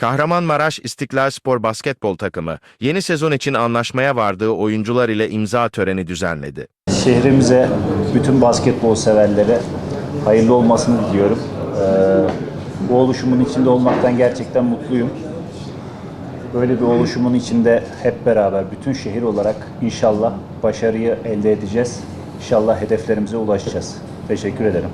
Kahramanmaraş İstiklal Spor Basketbol takımı yeni sezon için anlaşmaya vardığı oyuncular ile imza töreni düzenledi. Şehrimize, bütün basketbol severlere hayırlı olmasını diliyorum. Ee, bu oluşumun içinde olmaktan gerçekten mutluyum. Böyle bir oluşumun içinde hep beraber bütün şehir olarak inşallah başarıyı elde edeceğiz. İnşallah hedeflerimize ulaşacağız. Teşekkür ederim.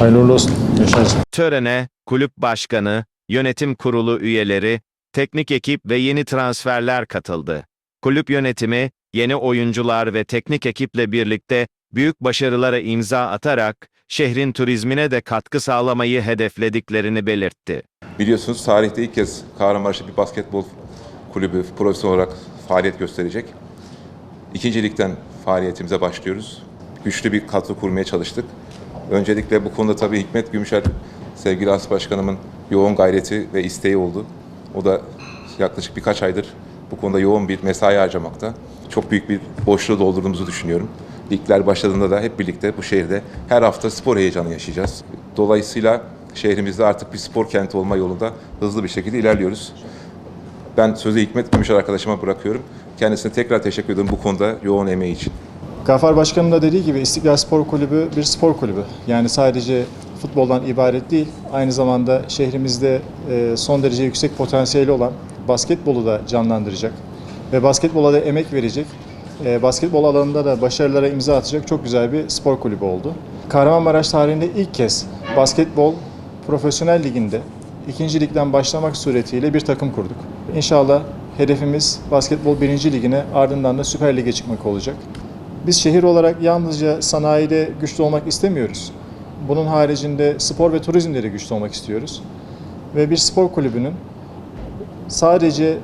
Hayırlı uğurlu olsun. Yaşarsın. Törene kulüp başkanı, yönetim kurulu üyeleri, teknik ekip ve yeni transferler katıldı. Kulüp yönetimi, yeni oyuncular ve teknik ekiple birlikte büyük başarılara imza atarak şehrin turizmine de katkı sağlamayı hedeflediklerini belirtti. Biliyorsunuz tarihte ilk kez Kahramanmaraş'ta bir basketbol kulübü profesyonel olarak faaliyet gösterecek. İkinci ligden faaliyetimize başlıyoruz. Güçlü bir kadro kurmaya çalıştık. Öncelikle bu konuda tabii Hikmet Gümüşer, sevgili As Başkanımın yoğun gayreti ve isteği oldu. O da yaklaşık birkaç aydır bu konuda yoğun bir mesai harcamakta. Çok büyük bir boşluğu doldurduğumuzu düşünüyorum. Ligler başladığında da hep birlikte bu şehirde her hafta spor heyecanı yaşayacağız. Dolayısıyla şehrimizde artık bir spor kenti olma yolunda hızlı bir şekilde ilerliyoruz. Ben sözü Hikmet Gümüşer arkadaşıma bırakıyorum. Kendisine tekrar teşekkür ederim bu konuda yoğun emeği için. Gafar Başkanım da dediği gibi İstiklal Spor Kulübü bir spor kulübü. Yani sadece futboldan ibaret değil, aynı zamanda şehrimizde e, son derece yüksek potansiyeli olan basketbolu da canlandıracak ve basketbola da emek verecek, e, basketbol alanında da başarılara imza atacak çok güzel bir spor kulübü oldu. Kahramanmaraş tarihinde ilk kez basketbol profesyonel liginde ikinci ligden başlamak suretiyle bir takım kurduk. İnşallah hedefimiz basketbol birinci ligine ardından da Süper Lig'e çıkmak olacak. Biz şehir olarak yalnızca sanayide güçlü olmak istemiyoruz. Bunun haricinde spor ve turizmde de güçlü olmak istiyoruz. Ve bir spor kulübünün sadece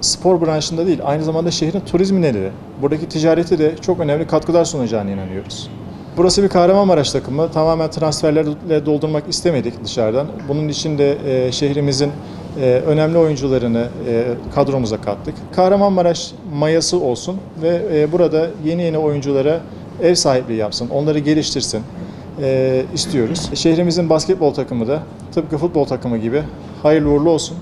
spor branşında değil, aynı zamanda şehrin turizmine de, buradaki ticarete de çok önemli katkılar sunacağına inanıyoruz. Burası bir Kahramanmaraş takımı. Tamamen transferlerle doldurmak istemedik dışarıdan. Bunun için de e, şehrimizin e, önemli oyuncularını e, kadromuza kattık. Kahramanmaraş mayası olsun ve e, burada yeni yeni oyunculara ev sahipliği yapsın, onları geliştirsin e, istiyoruz. Şehrimizin basketbol takımı da tıpkı futbol takımı gibi hayırlı uğurlu olsun.